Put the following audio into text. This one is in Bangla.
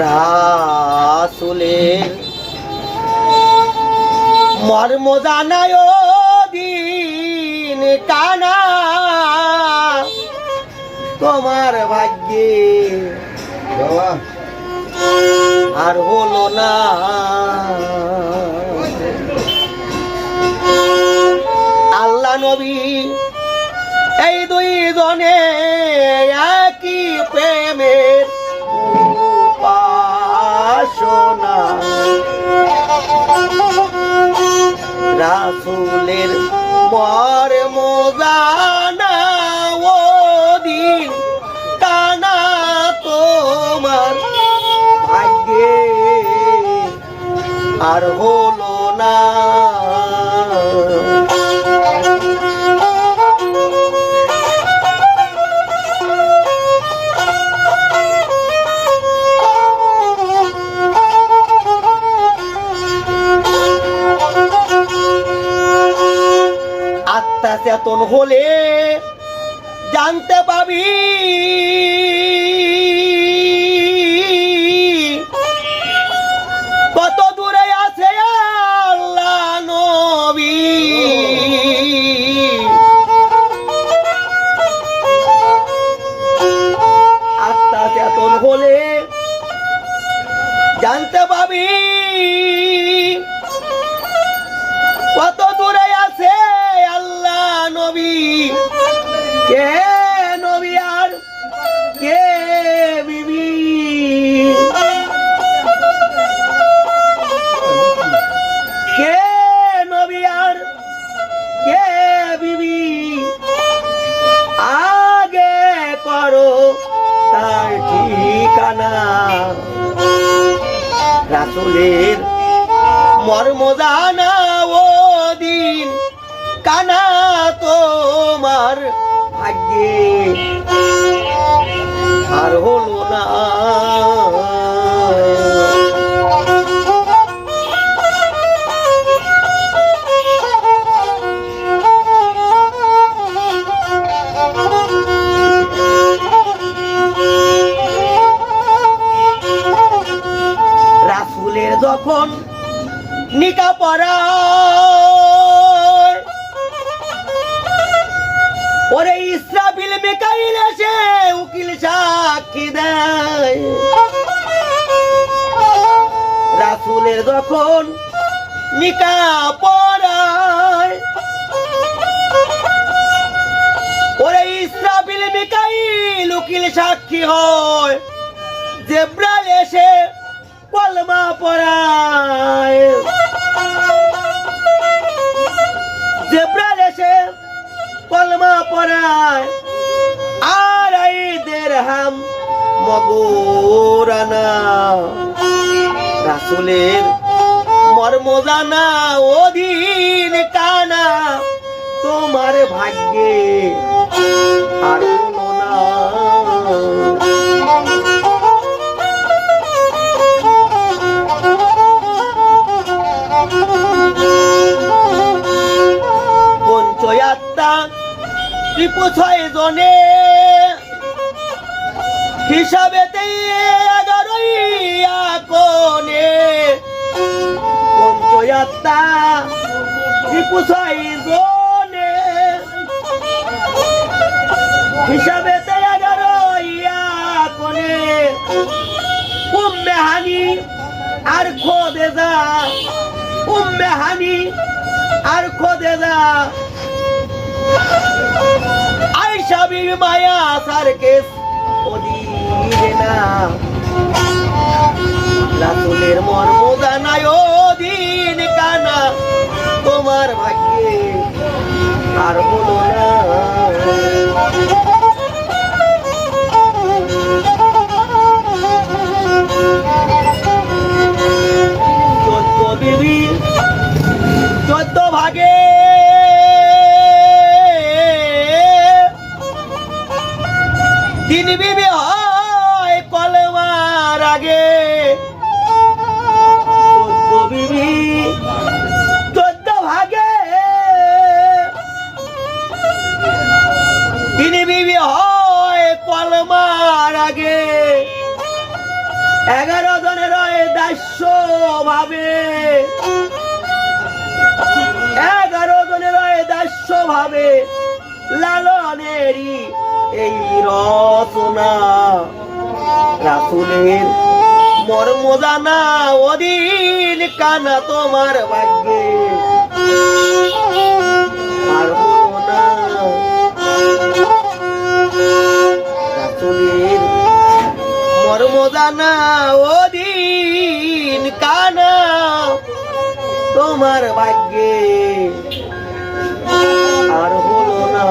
রাসুলের মর্ম জানায় দিন কানা। তোমার ভাগ্যে আর হলো না। আল্লাহ নবী এই দুই জনে একই প্রেমের রাসুলের মর মোজানা দিন টানা তোমার ভাগ্যে আর হলো না। আত্মা চেতন হলে জানতে পাবি। কত দূরে আছে আল্লাহ নবী। আত্মা চেতন হলে জানতে পাবি। কে নবী আর কে বিবি? কে নবী আর কে বিবি? আগে করো তার ঠিকানা। রাসুলের মর্ম জানা ও দিন কানা তোমার ভাগ্যে আর হলো না। যখন নিকা পড়া মিকাইল এসে উকিল সাক্ষী দেয়। রাসুলের যখন নিকা পড়ায়, ওরে ইসরাফিল মিকাইল উকিল সাক্ষী হয় জেব্রাল এসে কলমা পড়ায়। জেব্রাল এসে কলমা পড়ায়। দেড়হাম মগুরানা। রাসুলের মর্ম জানা অধীন কানা। তোমার ভাগ্যে আর পঞ্চয়াত্মা ত্রিপু ছয় জনে হিসাবেতে এগারোই কোনে পঞ্চয়াত্মা ত্রিপু ছয় জনে হিসাবেতে এগারোই কোনে উম্মে হানি আর খোদে যা। উম্মে হানি আর খোদে যা। আয়সা বিবি মায়া সার্কেস ওদিরে না। রাসুলের মর্ম জানায় দিন কানা তোমার ভাগ্যে আর হলো না। তিন বিবি হয় কলমার আগে। বিবি, চোদ্দ ভাগে। তিন বিবি হয় কলমার আগে। এগারো ভাবে এগারো জনের দাস্য ভাবে লালনেরই রাসুলের মর্ম জানা অদিন কানা তোমার ভাগ্যে। মর্ম জানা অদিন কানা তোমার ভাগ্যে। আর হলো না